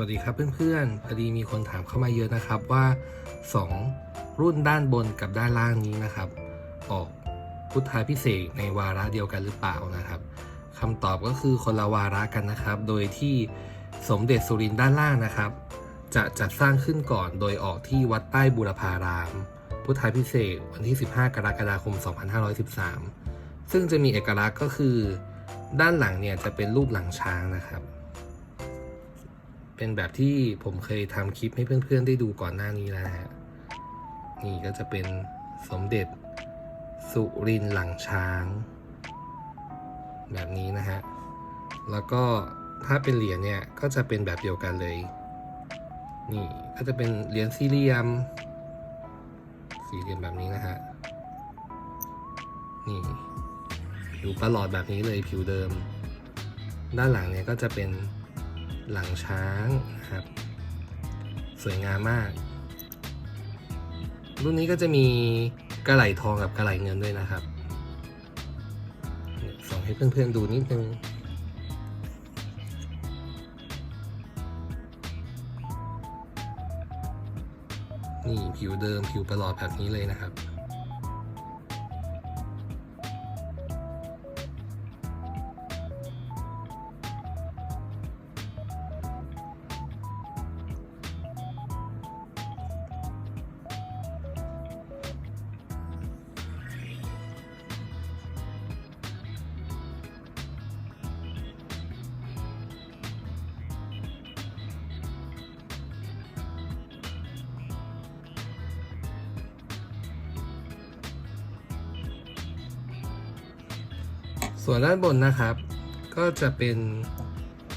วัสดีครับเพื่อนๆพอดีมีคนถามเข้ามาเยอะนะครับว่า 2 รุ่นด้านบนกับด้านล่างนี้นะครับ ออกพุทธาพิเศษในวาระเดียวกันหรือเปล่านะครับคำตอบก็คือคนละวาระกันนะครับ โดยที่สมเด็จสุรินทร์ด้านล่างนะครับ จะจัดสร้างขึ้นก่อนโดยออกที่วัดใต้บูรพาราม พุทธาพิเศษวันที่ 15 กรกฎาคม 2513 ซึ่งจะมีเอกลักษณ์ก็คือ ด้านหลังเนี่ยจะเป็นรูปหลังช้างนะครับ เป็นแบบที่ผมเคยทำคลิปให้เพื่อนๆได้ดูก่อนหน้านี้แล้วนะฮะ นี่ก็จะเป็นสมเด็จสุรินหลังช้าง แบบนี้นะฮะ แล้วก็ถ้าเป็นเหรียญเนี่ยก็จะเป็นแบบเดียวกันเลย นี่ก็จะเป็นเหรียญสี่เหลี่ยม สี่เหลี่ยมแบบนี้นะฮะ นี่ผิวประหลอดแบบนี้เลยผิวเดิม ด้านหลังเนี่ยก็จะเป็น หลังช้างนะครับ สวยงามมาก รุ่นนี้ก็จะมีกระไหลทองกับกระไหลเงินด้วยนะครับส่องให้เพื่อนๆดูนิดนึงนี่ผิวเดิมผิวประหลอดแบบนี้เลยนะครับ ส่วนด้านบนนะครับ ก็จะเป็น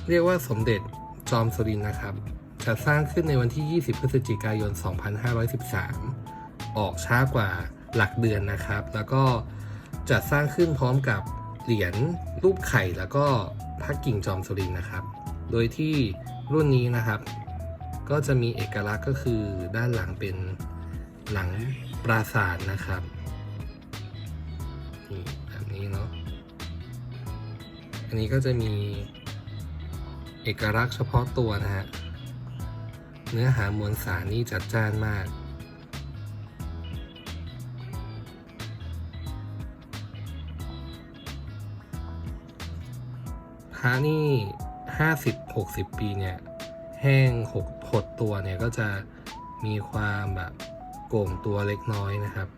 เรียกว่าสมเด็จจอมสุรินทร์นะครับจะสร้างขึ้นในวันที่ 20 พฤศจิกายน 2513 ออกช้ากว่าหลักเดือนนะครับ แล้วก็จะสร้างขึ้นพร้อมกับเหรียญรูปไข่แล้วก็พระกิ่งจอมสุรินนะครับ โดยที่รุ่นนี้นะครับ ก็จะมีเอกลักษณ์ก็คือด้านหลังเป็นหลังปราสาทนะครับนี่แบบนี้เนาะ อันนี้ก็จะมีเอกลักษณ์เฉพาะตัวนะฮะ เนื้อหามวลสารนี่จัดจ้านมากพระนี่ห้าสิบหกสิบปีเนี่ย แห้งหกหดตัวเนี่ยก็จะมีความแบบโก่งตัวเล็กน้อยนะครับ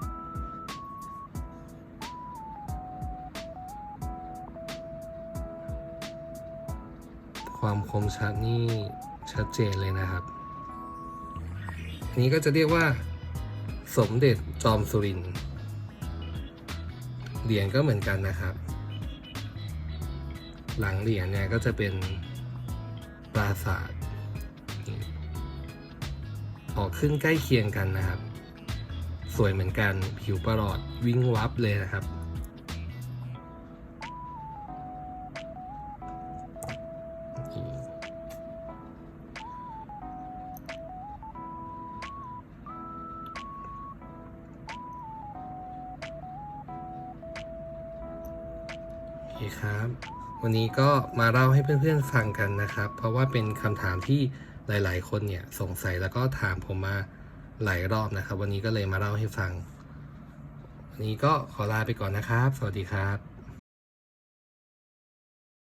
ความคมชัดนี่ชัดเจนเลยนะครับ อันนี้ก็จะเรียกว่า สมเด็จจอมสุรินทร์เหรียญก็เหมือนกันนะครับ หลังเหรียญเนี่ยก็จะเป็นปราสาทนี่ออกขึ้นใกล้เคียงกันนะครับ สวยเหมือนกันผิวประหลอดวิ่งวับเลยนะครับ ครับ วันนี้ก็มาเล่าให้เพื่อนๆฟังกันนะครับ เพราะว่าเป็นคำถามที่หลาย ๆ คนเนี่ยสงสัยแล้วก็ถามผมมาหลายรอบนะครับ วันนี้ก็เลยมาเล่าให้ฟัง วันนี้ก็ขอลาไปก่อนนะครับ สวัสดีครับ